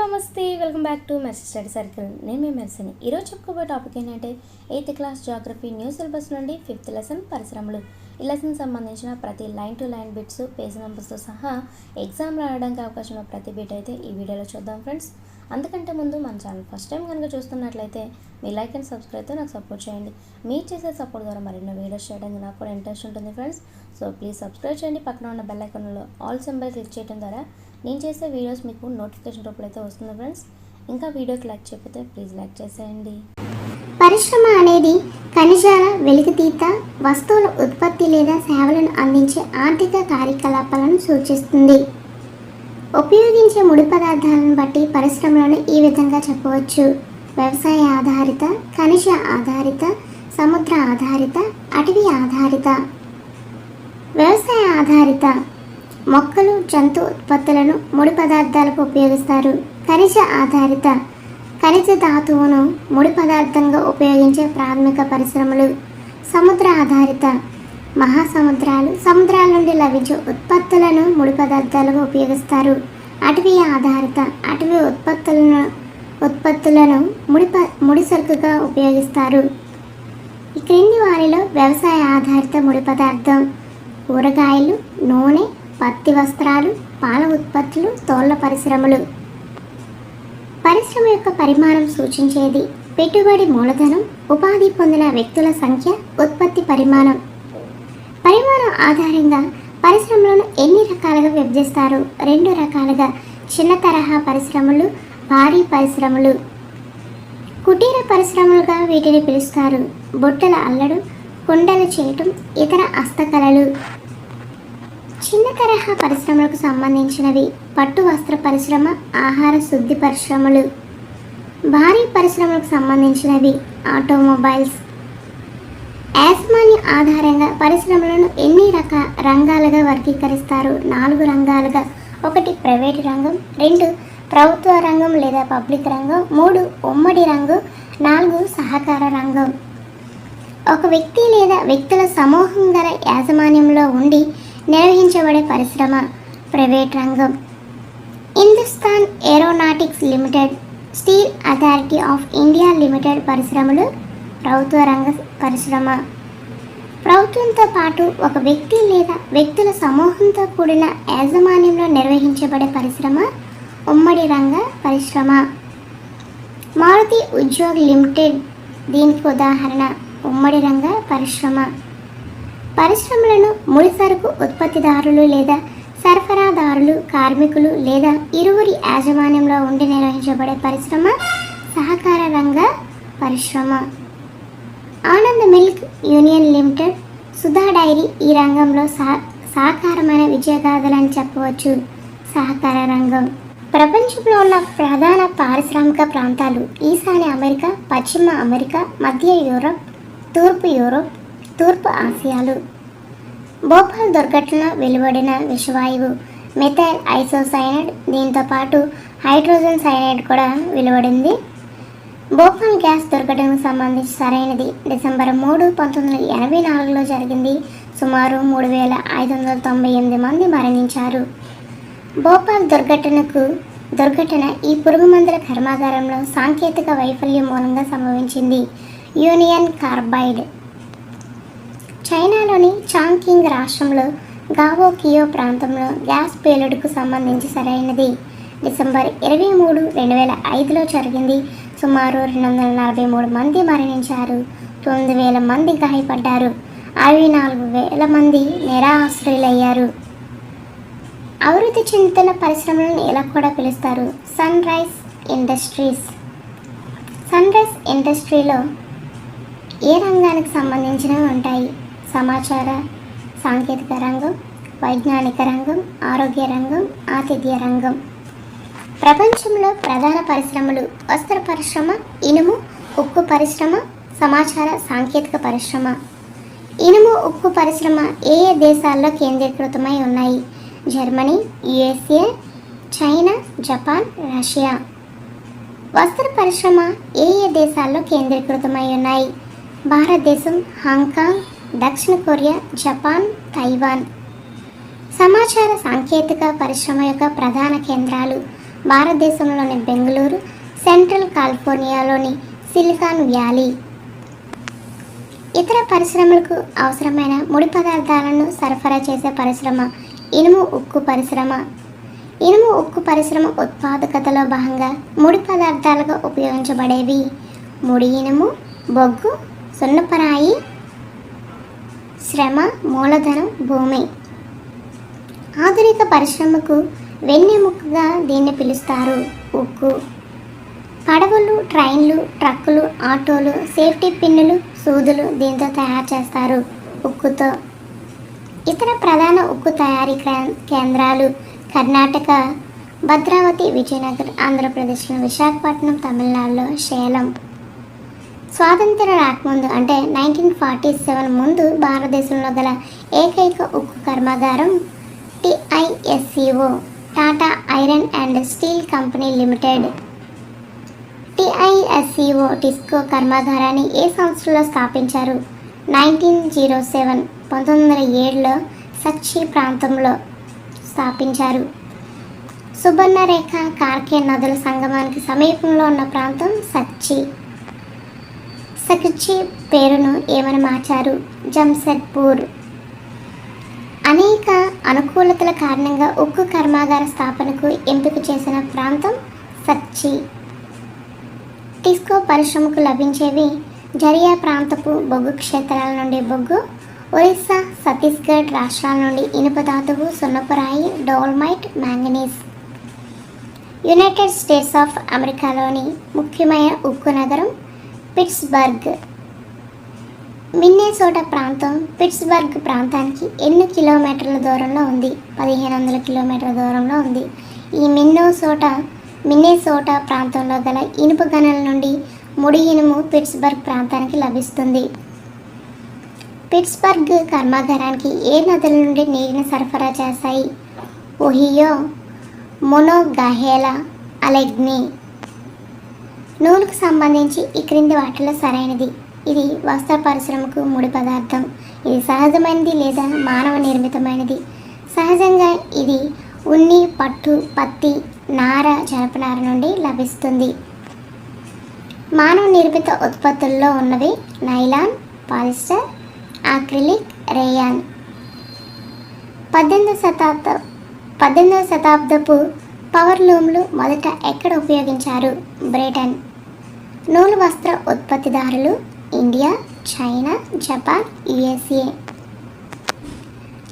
నమస్తే welcome back to Message Study Circle. నేను మీ మెర్సని. ఈరోజు చెప్పుకోబోయే టాపిక్ ఏంటంటే eighth class geography new syllabus నుండి ఫిఫ్త్ లెసన్ పరిశ్రమలు. ఈ లెసన్ సంబంధించిన ప్రతి line to line bits page నెంబర్స్తో సహా ఎగ్జామ్ రాయడానికి అవకాశం ఉన్న ప్రతి బిట్ అయితే ఈ వీడియోలో చూద్దాం ఫ్రెండ్స్. అందుకంటే ముందు మన ఛానల్ ఫస్ట్ టైం కనుక చూస్తున్నట్లయితే మీ లైక్ అండ్ సబ్స్క్రైబ్తో నాకు సపోర్ట్ చేయండి. మీరు చేసే సపోర్ట్ ద్వారా మరిన్నో వీడియోస్ చేయడానికి నాకు కూడా ఇంట్రెస్ట్ ఉంటుంది ఫ్రెండ్స్. సో ప్లీజ్ సబ్స్క్రైబ్ చేయండి. పక్కన ఉన్న బెల్ ఐకాన్లో ఆల్ సింబల్ క్లిక్ చేయడం ద్వారా నేను చేసే వీడియోస్ మీకు నోటిఫికేషన్ రూపంలో అయితే వస్తుంది ఫ్రెండ్స్. ఇంకా వీడియోకి లైక్ చెప్పితే ప్లీజ్ లైక్ చేసేయండి. పరిశ్రమ అనేది ఖనిజాల వెలికితీత వస్తువుల ఉత్పత్తి లేదా సేవలను అందించే ఆర్థిక కార్యకలాపాలను సూచిస్తుంది. ఉపయోగించే ముడి పదార్థాలను బట్టి పరిశ్రమలను ఈ విధంగా చెప్పవచ్చు. వ్యవసాయ ఆధారిత ఖనిజ ఆధారిత సముద్ర ఆధారిత అటవీ ఆధారిత. వ్యవసాయ ఆధారిత. మొక్కలు జంతు ఉత్పత్తులను ముడి పదార్థాలకు ఉపయోగిస్తారు. ఖనిజ ఆధారిత ఖనిజ ధాతువును ముడి పదార్థంగా ఉపయోగించే ప్రాథమిక పరిశ్రమలు సముద్ర ఆధారిత మహాసముద్రాలు. సముద్రాల నుండి లభించే ఉత్పత్తులను ముడి పదార్థాలుగా ఉపయోగిస్తారు. అటవీ ఆధారిత అటవీ ఉత్పత్తులను ఉత్పత్తులను ముడి ప ముడి సరుకుగా ఉపయోగిస్తారు. ఈ క్రింది వారిలో వ్యవసాయ ఆధారిత ముడి పదార్థం కూరగాయలు నూనె పత్తి వస్త్రాలు పాల ఉత్పత్తులు తోళ్ళ పరిశ్రమలు. పరిశ్రమ యొక్క పరిమాణం సూచించేది పెట్టుబడి మూలధనం ఉపాధి పొందిన వ్యక్తుల సంఖ్య ఉత్పత్తి పరిమాణం. పరిమాణం ఆధారంగా పరిశ్రమలను ఎన్ని రకాలుగా విభజిస్తారు? రెండు రకాలుగా చిన్న తరహా పరిశ్రమలు భారీ పరిశ్రమలు. కుటీర పరిశ్రమలుగా వీటిని పిలుస్తారు. బుట్టల అల్లడు కుండలు చేయటం ఇతర హస్తకళలు. చిన్న తరహా పరిశ్రమలకు సంబంధించినవి పట్టు వస్త్ర పరిశ్రమ ఆహార శుద్ధి పరిశ్రమలు. భారీ పరిశ్రమలకు సంబంధించినవి ఆటోమొబైల్స్. యాజమాన్య ఆధారంగా పరిశ్రమలను ఎన్ని రక రంగాలుగా వర్గీకరిస్తారు? నాలుగు రంగాలుగా. ఒకటి ప్రైవేటు రంగం రెండు ప్రభుత్వ రంగం లేదా పబ్లిక్ రంగం మూడు ఉమ్మడి రంగం నాలుగు సహకార రంగం. ఒక వ్యక్తి లేదా వ్యక్తుల సమూహం గల యాజమాన్యంలో ఉండి నిర్వహించబడే పరిశ్రమ ప్రైవేట్ రంగం. Hindustan Aeronautics Limited Steel Authority of India Limited పరిశ్రమలు ప్రభుత్వ రంగ పరిశ్రమ. ప్రభుత్వంతో పాటు ఒక వ్యక్తి లేదా వ్యక్తుల సమూహంతో కూడిన యాజమాన్యంలో నిర్వహించబడే పరిశ్రమ ఉమ్మడి రంగ పరిశ్రమ. మారుతి ఉద్యోగ్ లిమిటెడ్ దీనికి ఉదాహరణ ఉమ్మడి రంగ పరిశ్రమ. పరిశ్రమలను ముడిసరుకు ఉత్పత్తిదారులు లేదా సరఫరాదారులు కార్మికులు లేదా ఇరువురి యాజమాన్యంలో ఉండి నిర్వహించబడే పరిశ్రమ సహకార రంగ పరిశ్రమ. Anand milk union limited Sudha dairy ఈ రంగంలో సహ సహకారమైన విజయగాథలని చెప్పవచ్చు. సహకార రంగం. ప్రపంచంలో ఉన్న ప్రధాన పారిశ్రామిక ప్రాంతాలు ఈశాన్య అమెరికా పశ్చిమ అమెరికా మధ్య యూరప్ తూర్పు యూరప్ తూర్పు ఆసియాలు. భోపాల్ దుర్ఘటన వెలువడిన విషవాయువు మెథైల్ ఐసోసైనైడ్ దీంతో పాటు హైడ్రోజన్ సైనైడ్ కూడా వెలువడింది. భోపాల్ గ్యాస్ దుర్ఘటనకు సంబంధించి సరైనది. డిసెంబర్ మూడు పంతొమ్మిది వందల ఎనభై నాలుగులో జరిగింది. సుమారు మూడు వేల ఐదు వందల తొంభై ఎనిమిది మంది మరణించారు. భోపాల్ దుర్ఘటనకు దుర్ఘటన ఈ పురుగు మందుల కర్మాగారంలో సాంకేతిక వైఫల్యం మూలంగా సంభవించింది. యూనియన్ కార్బైడ్ చైనాలోని చాంకింగ్ రాష్ట్రంలో గావో కియో ప్రాంతంలో గ్యాస్ పేలుడుకు సంబంధించి సరైనది. డిసెంబర్ ఇరవై మూడు రెండు వేల ఐదులో జరిగింది. సుమారు రెండు వందల నలభై మూడు మంది మరణించారు. తొమ్మిది వేల మంది గాయపడ్డారు. అరవై నాలుగు వేల మంది నిరాశ్రయులయ్యారు. అభివృద్ధి చెందుతున్న పరిశ్రమలను ఇలా కూడా పిలుస్తారు. Sunrise industries. సన్ రైజ్ ఇండస్ట్రీలో ఏ రంగానికి సంబంధించినవి ఉంటాయి? సమాచార సాంకేతిక రంగం వైజ్ఞానిక రంగం ఆరోగ్య రంగం ఆతిథ్య రంగం. ప్రపంచంలో ప్రధాన పరిశ్రమలు వస్త్ర పరిశ్రమ ఇనుము ఉక్కు పరిశ్రమ సమాచార సాంకేతిక పరిశ్రమ. ఇనుము ఉక్కు పరిశ్రమ ఏ ఏ దేశాల్లో కేంద్రీకృతమై ఉన్నాయి? Germany USA China Japan Russia. వస్త్ర పరిశ్రమ ఏ ఏ దేశాల్లో కేంద్రీకృతమై ఉన్నాయి? భారతదేశం హాంకాంగ్ దక్షిణ కొరియా జపాన్ తైవాన్. సమాచార సాంకేతిక పరిశ్రమ యొక్క ప్రధాన కేంద్రాలు భారతదేశంలోని బెంగళూరు సెంట్రల్ కాలిఫోర్నియాలోని సిలికాన్ వ్యాలీ. ఇతర పరిశ్రమలకు అవసరమైన ముడి పదార్థాలను సరఫరా చేసే పరిశ్రమ ఇనుము ఉక్కు పరిశ్రమ. ఇనుము ఉక్కు పరిశ్రమ ఉత్పాదకతలో భాగంగా ముడి పదార్థాలుగా ఉపయోగించబడేవి. ముడి ఇనుము బొగ్గు సున్నపరాయి శ్రమ మూలధనం భూమి. ఆధునిక పరిశ్రమకు వెన్నెముకగా దీన్ని పిలుస్తారు. ఉక్కు. పడవలు ట్రైన్లు ట్రక్కులు ఆటోలు సేఫ్టీ పిన్నులు సూదులు దీంతో తయారు చేస్తారు ఉక్కుతో. ఇతర ప్రధాన ఉక్కు తయారీ కేంద్రాలు కర్ణాటక భద్రావతి విజయనగర్ ఆంధ్రప్రదేశ్లో విశాఖపట్నం తమిళనాడులో సేలం. స్వాతంత్ర రాకముందు అంటే నైన్టీన్ ఫార్టీ సెవెన్ ముందు భారతదేశంలో గల ఏకైక ఉక్కు కర్మాగారం TISCO Tata iron and steel company limited. TISCO TISCO కర్మాగారాన్ని ఏ సంవత్సరంలో స్థాపించారు? నైన్టీన్ జీరో సెవెన్ పంతొమ్మిది వందల ఏడులో సచ్చి ప్రాంతంలో స్థాపించారు. సుబర్ణరేఖ కార్కే నదుల సంగమానికి సమీపంలో ఉన్న ప్రాంతం సచ్చి. సచిచి పేరును ఏమని మార్చారు? జంషెడ్పూర్. అనేక అనుకూలతల కారణంగా ఉక్కు కర్మాగార స్థాపనకు ఎంపిక చేసిన ప్రాంతం సచ్చి. టిస్కో పరిశ్రమకు లభించేవి జరియా ప్రాంతపు బొగ్గు క్షేత్రాల నుండి బొగ్గు ఒరిస్సా ఛత్తీస్గఢ్ రాష్ట్రాల నుండి ఇనుప ధాతువు సున్నపురాయి dolomite manganese United States of అమెరికాలోని ముఖ్యమైన ఉక్కు నగరం పిట్స్బర్గ్. మిన్నేసోటా ప్రాంతం పిట్స్బర్గ్ ప్రాంతానికి ఎన్ని కిలోమీటర్ల దూరంలో ఉంది? పదిహేను వందల కిలోమీటర్ల దూరంలో ఉంది. ఈ మిన్నోసోటా మిన్నేసోటా ప్రాంతంలో గల ఇనుప గనుల నుండి ముడి ఇనుము పిట్స్బర్గ్ ప్రాంతానికి లభిస్తుంది. పిట్స్బర్గ్ కర్మాగారానికి ఏ నదుల నుండి నీటిని సరఫరా చేస్తాయి? Ohio Monongahela అలెగ్ని. నూలుకు సంబంధించి ఈ క్రింది వాటిలో సరైనది. ఇది వస్త్ర పరిశ్రమకు ముడి పదార్థం. ఇది సహజమైనది లేదా మానవ నిర్మితమైనది. సహజంగా ఇది ఉన్ని పట్టు పత్తి నార జనపనార నుండి లభిస్తుంది. మానవ నిర్మిత ఉత్పత్తుల్లో ఉన్నవి నైలాన్ పాలిస్టర్ ఆక్రిలిక్ రేయాన్. పద్దెనిమిదవ శతాబ్ద పద్దెనిమిదవ శతాబ్దపు పవర్ లూమ్లు మొదట ఎక్కడ ఉపయోగించారు? బ్రిటన్. నూలు వస్త్ర ఉత్పత్తిదారులు ఇండియా చైనా జపాన్ యుఎస్ఏ.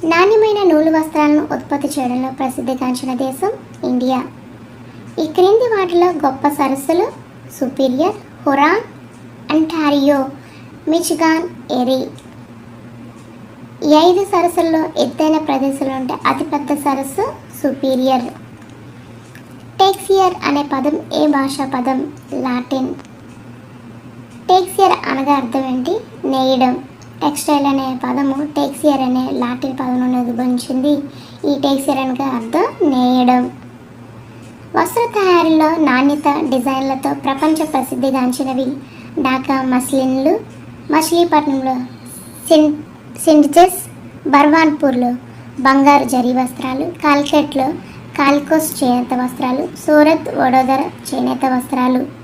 నాణ్యమైన నూలు వస్త్రాలను ఉత్పత్తి చేయడంలో ప్రసిద్ధిగాంచిన దేశం ఇండియా. ఈ క్రింది వాటిలో గొప్ప సరస్సులు Superior Huron Ontario Michigan Erie. ఈ ఐదు సరస్సుల్లో ఎత్తైన ప్రదేశంలో ఉంటే అతిపెద్ద సరస్సు సుపీరియర్. టెక్సియర్ అనే పదం ఏ భాషా పదం? లాటిన్. టేక్సియర్ అనగా అర్థం ఏంటి? నేయడం. టెక్స్టైల్ అనే పదము టేక్సియర్ అనే లాటిన్ పదం నుండి ఉద్భవించింది ఈ టేక్సియర్ అనగా అర్థం నేయడం. వస్త్ర తయారీలో నాణ్యత డిజైన్లతో ప్రపంచ ప్రసిద్ధిగాంచినవి ఢాకా మస్లిన్లు మచిలీపట్నంలో సిన్ సిండ్జెస్ బర్వాన్పూర్లో బంగారు జరీ వస్త్రాలు కాల్కెట్లో కాల్కోస్ చేనేత వస్త్రాలు సూరత్ వడోదర చేనేత వస్త్రాలు.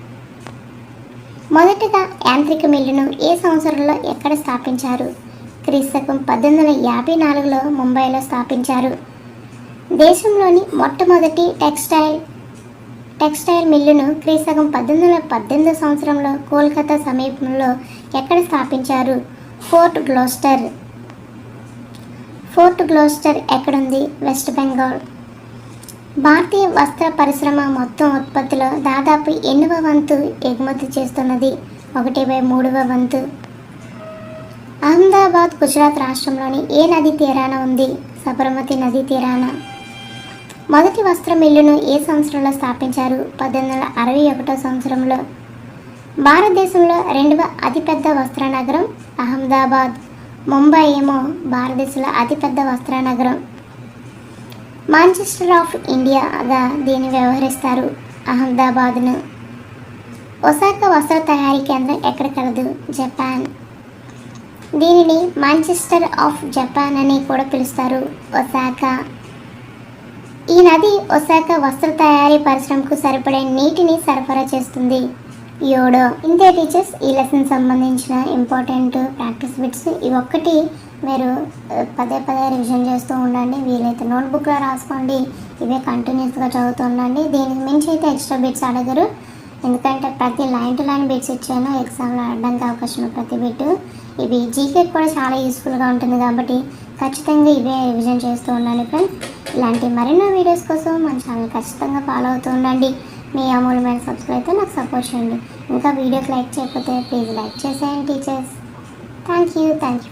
మొదటగా యాంత్రిక మిల్లును ఏ సంవత్సరంలో ఎక్కడ స్థాపించారు? క్రీస్తకం పద్దెనిమిది వందల యాభై నాలుగులో ముంబైలో స్థాపించారు. దేశంలోని మొట్టమొదటి టెక్స్టైల్ టెక్స్టైల్ మిల్లును క్రీస్తకం పద్దెనిమిది వందల పద్దెనిమిది సంవత్సరంలో కోల్కతా సమీపంలో ఎక్కడ స్థాపించారు? Fort Gloster. ఫోర్ట్ గ్లోస్టర్ ఎక్కడుంది? వెస్ట్ బెంగాల్. భారతీయ వస్త్ర పరిశ్రమ మొత్తం ఉత్పత్తిలో దాదాపు ఎన్నవ వంతు ఎగుమతి చేస్తున్నది. ఒకటి బై మూడవ వంతు. అహ్మదాబాద్ గుజరాత్ రాష్ట్రంలోని ఏ నది తీరాన ఉంది? సబర్మతి నది తీరాన. మొదటి వస్త్ర మిల్లును ఏ సంవత్సరంలో స్థాపించారు? పద్దెనిమిది వందల అరవై ఒకటో సంవత్సరంలో. భారతదేశంలో రెండవ అతిపెద్ద వస్త్ర నగరం అహ్మదాబాద్. ముంబై ఏమో భారతదేశంలో అతిపెద్ద వస్త్ర నగరం మాంచెస్టర్ ఆఫ్ ఇండియాగా దీన్ని వ్యవహరిస్తారు అహ్మదాబాద్ను. ఒసాకా వస్త్ర తయారీ కేంద్రం ఎక్కడ కలదు? జపాన్. దీనిని మాంచెస్టర్ ఆఫ్ జపాన్ అని కూడా పిలుస్తారు ఒసాకా. ఈ నది ఒసాక వస్త్ర తయారీ పరిశ్రమకు సరిపడే నీటిని సరఫరా చేస్తుంది. యోడో. ఇంతే టీచర్స్ ఈ లెసన్ సంబంధించిన ఇంపార్టెంట్ ప్రాక్టీస్ బిట్స్ ఇవి ఒక్కటి మీరు పదే పదే రివిజన్ చేస్తూ ఉండండి. వీలైతే నోట్బుక్లో రాసుకోండి. ఇవే కంటిన్యూస్గా చదువుతూ ఉండండి. దీనికి మించి అయితే ఎక్స్ట్రా బిట్స్ అడగరు. ఎందుకంటే ప్రతి లైన్ టు లైన్ బిట్స్ ఇచ్చాను. ఎగ్జామ్లో అడడానికి అవకాశం ప్రతి బిట్ ఇవి జీకే కూడా చాలా యూస్ఫుల్గా ఉంటుంది కాబట్టి ఖచ్చితంగా ఇవే రివిజన్ చేస్తూ ఉండండి ఫ్రెండ్స్ ఇలాంటి మరెన్నో వీడియోస్ కోసం మన ఛానల్ ఖచ్చితంగా ఫాలో అవుతూ ఉండండి. మీ అమూల్యమైన సబ్స్క్రైబ్తో నాకు సపోర్ట్ చేయండి. ఇంకా వీడియోకి లైక్ చేయకపోతే ప్లీజ్ లైక్ చేసేయండి teachers thank you thank you